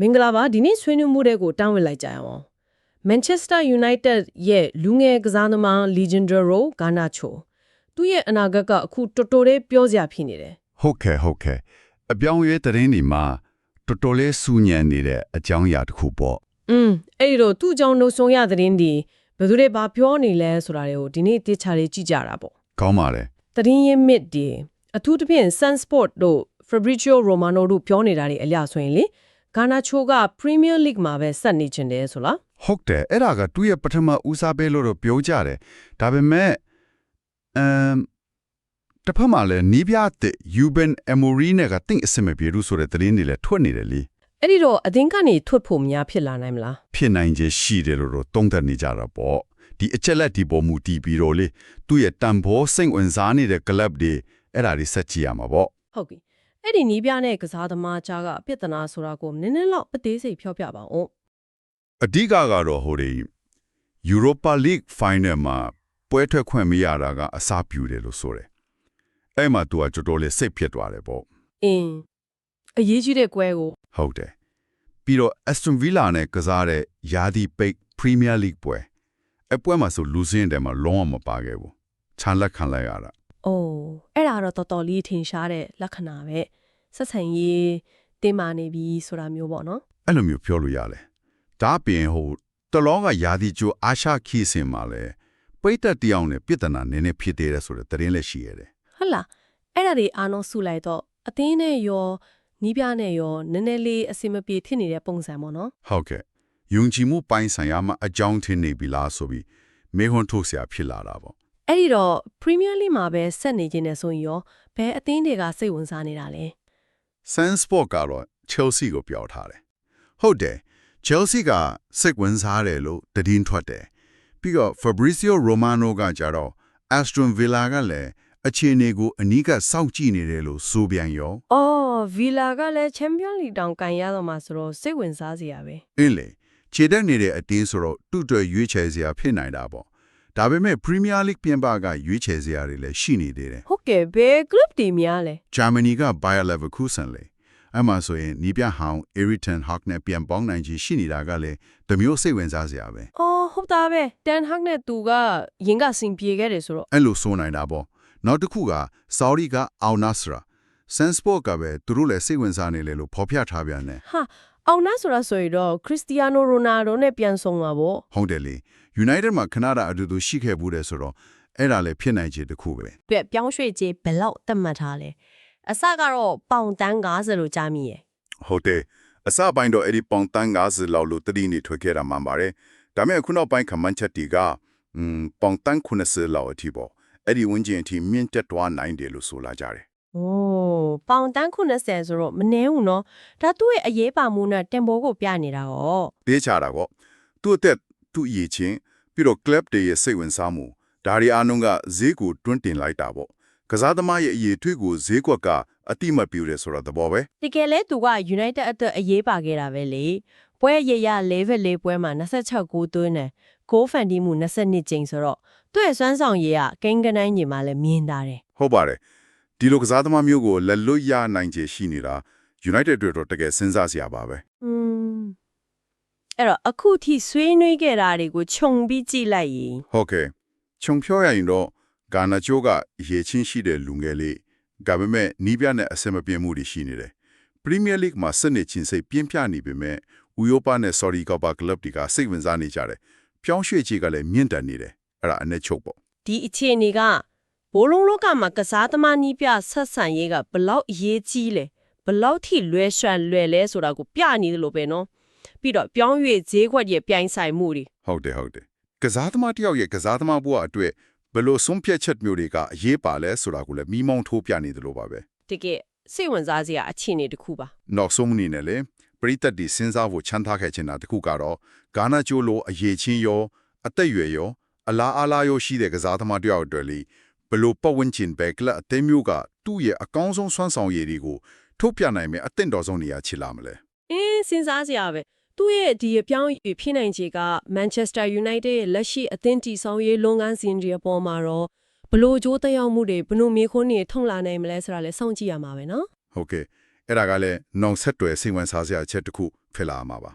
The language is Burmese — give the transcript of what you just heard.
မင်္ဂလာပါဒီနေ့ဆွေးနွေးမှုတွေကိုတောင်းဝင်လိုက်ကြရအောင် Manchester United ရဲ့လူငယ်ကစားသမား Legendary Garnacho သူ့ရဲ့အနာဂတ်ကအခုတော်တော်လေးပြောစရာဖြစ်နေတယ်ဟုတ်ကဲ့ဟုတ်ကဲ့အပြောင်းအလဲသတင်းဒီမှာတော်တော်လေးစူညံနေတဲ့အကြောင်းအရာတစ်ခုပေါ့อืมအဲ့ဒီတော့သူ့ကြောင့်နှုတ်ဆုံးရသတင်းဒီဘယ်သူတွေဘာပြောနေလဲဆိုတာတွေကိုဒီနေ့တေချာလေးကြည့်ကြတာပေါ့ကောင်းပါလေသတင်းရင်းမြစ်ဒီအထူးသဖြင့် Sunsport တို့ Fabrizio Romano တို့ပြောနေတာတွေအလျဆိုရင်လေ Garnacho က Premier League မှာပဲဆက်နေချင်တယ်ဆိုလားဟုတ်တယ်အဲ့ဒါကသူ့ရဲ့ပထမဦးစားပေးလို့တော့ပြောကြတယ်ဒါပေမဲ့အမ်တစ်ဖက်မှာလည်းနီးပြတဲ့ Yuben Emory နဲ့ကတင့်အစမပြေဘူးဆိုတဲ့သတင်းတွေလည်းထွက်နေတယ်လေအဲ့ဒီတော့အသင်းကနေထွက်ဖို့များဖြစ်လာနိုင်မလားဖြစ်နိုင်ခြေရှိတယ်လို့တော့တုံ့တက်နေကြတာပေါ့ဒီအချက်လက်ဒီပေါ်မူတည်ပြီးတော့လေသူ့ရဲ့တန်ဖိုးစိတ်ဝင်စားနေတဲ့ club တွေအဲ့ဒါတွေဆက်ကြည့်ရမှာပေါ့ဟုတ်ပြီ အဲ့ဒီနီးပြနဲ့ကစားသမားကြားကပြဿနာဆိုတာကိုနည်းနည်းလောက်အသေးစိတ်ဖြောပြပါဦးအဓိကကတော့ဟိုဒီ Europa League Final မှာပွဲထွက်ခွင့်မရတာကအစားပြူတယ်လို့ဆိုတယ်အဲ့မှာသူကတော်တော်လေးစိတ်ဖြစ်သွားတယ်ပေါ့အင်းအရေးကြီးတဲ့ကွဲကိုဟုတ်တယ်ပြီးတော့ Aston Villa နဲ့ကစားတဲ့ယာဒီပိတ် Premier League ပွဲအပွဲမှာဆိုလူစင်းတယ်မှာလုံးဝမပါခဲ့ဘူးခြံလက်ခံလိုက်ရတာ အိုးအဲ့ဒါတော့တော်တော်လေးထင်ရှားတဲ့လက္ခဏာပဲဆက်ဆံရေးတင်းမာနေပြီဆိုတာမျိုးပေါ့နော် အဲ့လိုမျိုးပြောလို့ရတယ်ဒါအပြင်ဟိုတလောကယာဒီကျိုအာရှခီးစင်မှာလဲပိတ်သက်တယောက်နဲ့ပြည်တနာနည်းနည်းဖြစ်သေးတယ်ဆိုတဲ့သတင်းလည်းရှိရတယ် ဟုတ်လားအဲ့ဒါတွေအားလုံးစုလိုက်တော့အသင်းနဲ့ရောနီးပြနဲ့ရောနည်းနည်းလေးအဆင်မပြေဖြစ်နေတဲ့ပုံစံပေါ့နော် ဟုတ်ကဲ့ယုံကြည်မှုပိုင်းဆိုင်ရာမှာအကြောင်းထင်နေပြီလားဆိုပြီးမေဟွန်းထုတ်เสียဖြစ်လာတာပေါ့ အဲ့ဒီတော့ Premier League မှာပဲဆက်နေခြင်းနဲ့ဆိုရင်ရောဘယ်အသင်းတွေကစိတ်ဝင်စားနေတာလဲ Sunsport ကတော့ Chelsea ကိုပြောထားတယ်ဟုတ်တယ် Chelsea ကစိတ်ဝင်စားတယ်လို့သတင်းထွက်တယ်ပြီးတော့ Fabrizio Romano ကကြတော့ Aston Villa ကလည်းအခြေအနေကိုအနီးကစောင့်ကြည့်နေတယ်လို့ဆိုပြန်ရော။အော် Villa ကလည်း Champions League တောင်ကန်ရတော့မှာဆိုတော့စိတ်ဝင်စားစရာပဲအင်းလေခြေတက်နေတဲ့အတင်းဆိုတော့တူတွေ့ရွေးချယ်စရာဖြစ်နိုင်တာပေါ့ ဒါပေမဲ့ Premier League ပြင်ပကရွေးချယ်စရာတွေလည်းရှိနေသေးတယ်။ဟုတ်ကဲ့ဘယ် group တွေများလဲ Germany က Bayer Leverkusen လေအမှဆိုရင်နီးပြဟောင်း Eriton Hawk နဲ့ပြန်ပေါင်းနိုင်ချေရှိနေတာကလည်းတမျိုးစိတ်ဝင်စားစရာပဲ။အော်ဟုတ်တာပဲ။ Dan Hag နဲ့သူကရင်ကစင်ပြေခဲ့တယ်ဆိုတော့အဲ့လိုဆိုနိုင်တာပေါ့နောက်တစ်ခုက Saudi က Al Nassr Sunsport ကပဲသူတို့လည်းစိတ်ဝင်စားနေလေလို့ဖော်ပြထားပြန်တယ်ဟာအောင်နာဆိုတာဆိုရင်တော့ Cristiano Ronaldo နဲ့ပြန်ဆောင်မှာပေါ့ဟုတ်တယ်လေ United မှာခဏတာအတူတူရှိခဲ့ဘူးတယ်ဆိုတော့အဲ့ဒါလည်းဖြစ်နိုင်ခြေတစ်ခုပဲ။ပြပြောင်းရွှေ့ခြင်းဘယ်လောက်တတ်မှတ်ထားလဲ။အစကတော့ပေါင်တန်း90လို့ကြားမိရဲ့ဟုတ်တယ်အစပိုင်းတော့အဲ့ဒီပေါင်တန်း90လောက်လို့တတိနေထွက်ခဲ့တာမှန်ပါတယ်ဒါပေမဲ့ခုနောက်ပိုင်းခမန်းချက်တီကอืมပေါင်တန်း90လောက်အထိပေါ့အဲ့ဒီဝန်းကျင်အထိမြင့်တက်သွားနိုင်တယ်လို့ဆိုလာကြတယ်။အိုးပေါင်တန်း90ဆိုတော့မနှဲဘူးနော်။ဒါသူ့ရဲ့အရေးပါမှုနဲ့တင်ပိုးကိုပြနေတာရောတေးချတာကောသူ့အသက် သူ့အရေးချင်းပြီးတော့ club တွေရဲ့စိတ်ဝင်စားမှုဒါရီအားလုံးကဈေးကိုတွန်းတင်လိုက်တာပေါ့ကစားသမားရဲ့အရေးထွေးကိုဈေးကွက်ကအတိမတ်ပြူတယ်ဆိုတော့သဘောပဲ။တကယ်လဲသူက United အတွက်အရေးပါခဲ့တာပဲလေ။ပွဲရရ level လေးပွဲမှာ26ဂိုးသွင်းတယ်။ဂိုးဖန်တီးမှု22ကြိမ်ဆိုတော့သူ့ရဲ့စွမ်းဆောင်ရည်ကကိန်းကနန်းညီမှာလည်းမြင်တာတယ်ဟုတ်ပါတယ်ဒီလိုကစားသမားမျိုးကိုလက်လွတ်ရနိုင်ခြေရှိနေတာ United အတွက်တော့တကယ်စဉ်းစားစရာပါပဲ။อืม အဲ့တော့အခုထိဆွေးနွေးခဲ့တာတွေကိုခြုံပြီးကြည့်လိုက်ရင်ဟုတ်ကဲ့ခြုံဖြောရရင်တော့ဂါနာချိုကအရေးချင်းရှိတဲ့လူငယ်လေးဒါပေမဲ့နီးပြနဲ့အစမပြေမှုတွေရှိနေတယ် Premier League မှာစနစ်ချင်းစိတ်ပြင်းပြနေပေမဲ့ဥရောပနဲ့ Saudi Copa Club တွေကစိတ်ဝင်စားနေကြတယ်ဖြောင်းရွှေ့ချေကလည်းမြင့်တက်နေတယ်အဲ့ဒါအနဲ့ချုပ်ပေါ့ဒီအခြေအနေကဘိုးလုံးလောကမှာကစားသမားနီးပြဆက်ဆံရေးကဘလောက်အရေးကြီးလဲဘလောက်ထိလွဲရွှန်လွယ်လဲဆိုတာကိုပြနေတယ်လို့ပဲနော် ပြီးတော့ပြောင်းရွေ့ဈေးခွက်ရဲ့ပြိုင်ဆိုင်မှုတွေဟုတ်တယ်ဟုတ်တယ်ကစားသမားတစ်ယောက်ရဲ့ကစားသမားဘဝအတွက်ဘယ်လိုဆုံးဖြတ်ချက်မျိုးတွေကအရေးပါလဲဆိုတာကိုလည်းမိမောင်းထိုးပြနေတယ်လို့ပါပဲတကယ်စိတ်ဝင်စားစရာအခြေအနေတစ်ခုပါနောက်ဆုံးအနေနဲ့လေပရိသတ်ဒီစဉ်းစားဖို့ချမ်းသာခဲ့ချင်တာတစ်ခုကတော့ဂါနာကျိုလိုအရေးချင်းရော အသက်အရွယ်ရောအလားအလားရောရှိတဲ့ကစားသမားတစ်ယောက်အတွက်လေဘယ်လိုပတ်ဝန်းကျင်ပဲကလပ်အသင်းမျိုးကသူ့ရဲ့အကောင်းဆုံးစွမ်းဆောင်ရည်တွေကိုထုတ်ပြနိုင်မယ်အသင့်တော်ဆုံးနေရာချီလာမလဲအင်းစဉ်းစားစရာပဲ သူ့ရဲ့ဒီအပြောင်းအရွေ့ဖြစ်နိုင်ခြေက Manchester United ရဲ့လက်ရှိအသင်းတည်ဆောက်ရေးလုပ်ငန်းစဉ်တွေအပေါ်မှာတော့ဘလို့အကျိုးသက်ရောက်မှုတွေဘလို့မေခွန်းတွေထုံလာနိုင်မလဲဆိုတာလည်းစောင့်ကြည့်ရမှာပဲနော်ဟုတ်ကဲ့အဲ့ဒါကလည်းနောင်ဆက်တွယ်စိတ်ဝင်စားစရာအချက်တစ်ခုဖြစ်လာမှာပါ